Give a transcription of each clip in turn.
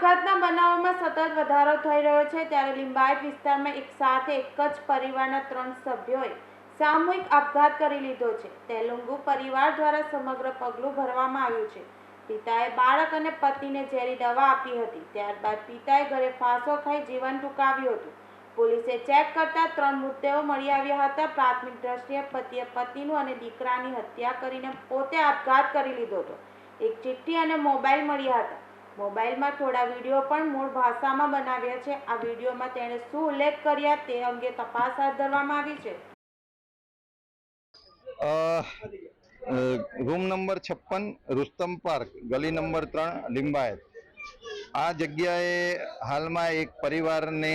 આપઘાતના બનાવોમાં સતત વધારો થઈ રહ્યો છે ત્યારે લિંબાયત વિસ્તારમાં એક સાથે એક જ પરિવારના ત્રણ સભ્યોએ સામૂહિક આપઘાત કરી લીધો છે. તેલુંગુ પરિવાર દ્વારા સમગ્ર પગલું ભરવામાં આવ્યું છે. પિતાએ બાળક અને પતિને ઝેરી દવા આપી હતી. ત્યારબાદ પિતાએ ઘરે ફાંસો ખાઈ જીવન ટૂંકાવ્યું હતું. પોલીસે ચેક કરતા ત્રણ મૃતદેહો મળી આવ્યા હતા. પ્રાથમિક દ્રષ્ટિએ પતિએ પતિનું અને દીકરાની હત્યા કરીને પોતે આપઘાત કરી લીધો હતો. એક ચિઠ્ઠી અને મોબાઈલ મળ્યા હતા. મોબાઈલમાં થોડા વીડિયો પણ મૂળ ભાષામાં બનાવ્યા છે. આ વિડીયોમાં તેણે શું ઉલ્લેખ કર્યા તે અંગે તપાસ હાથ ધરવામાં આવી છે. રૂમ નંબર છપ્પન, રુસ્તમ પાર્ક, ગલી નંબર ત્રણ, લિંબાયત. આ જગ્યાએ હાલમાં એક પરિવારને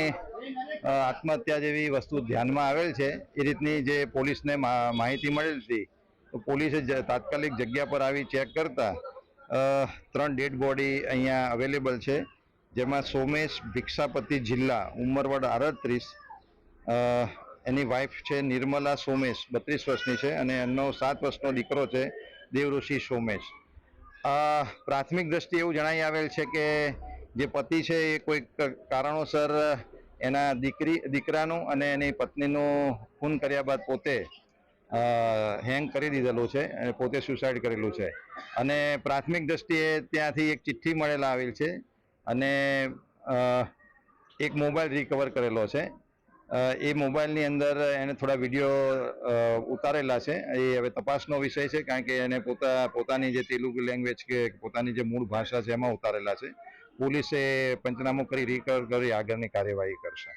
આત્મહત્યા જેવી વસ્તુ ધ્યાનમાં આવેલ છે. એ રીતની જે પોલીસને માહિતી મળેલ હતી. તો પોલીસે તાત્કાલિક જગ્યા પર આવી ચેક કરતા ત્રણ ડેડ બોડી અહીંયા અવેલેબલ છે, જેમાં સોમેશ ભિક્ષાપતિ જિલ્લા, ઉંમરવડ આડત્રીસ એની વાઈફ છે નિર્મલા સોમેશ, બત્રીસ વર્ષની છે અને એમનો સાત વર્ષનો દીકરો છે દેવઋષિ સોમેશ. પ્રાથમિક દ્રષ્ટિએ એવું જણાઈ આવેલ છે કે જે પતિ છે એ કોઈક કારણોસર એના દીકરી, દીકરાનું અને એની પત્નીનું ખૂન કર્યા બાદ પોતે હેંગ કરી દીધેલું છે અને પોતે સુસાઇડ કરેલું છે. અને પ્રાથમિક દ્રષ્ટિએ ત્યાંથી એક ચિઠ્ઠી મળેલા આવેલ છે અને એક મોબાઈલ રિકવર કરેલો છે. એ મોબાઈલની અંદર એને થોડા વીડિયો ઉતારેલા છે. એ હવે તપાસનો વિષય છે કારણ કે એને પોતા, પોતાની જે તેલુગુ લેંગ્વેજ કે પોતાની જે મૂળ ભાષા છે એમાં ઉતારેલા છે. પોલીસે પંચનામું કરી રિકવર કરી આગળની કાર્યવાહી કરશે.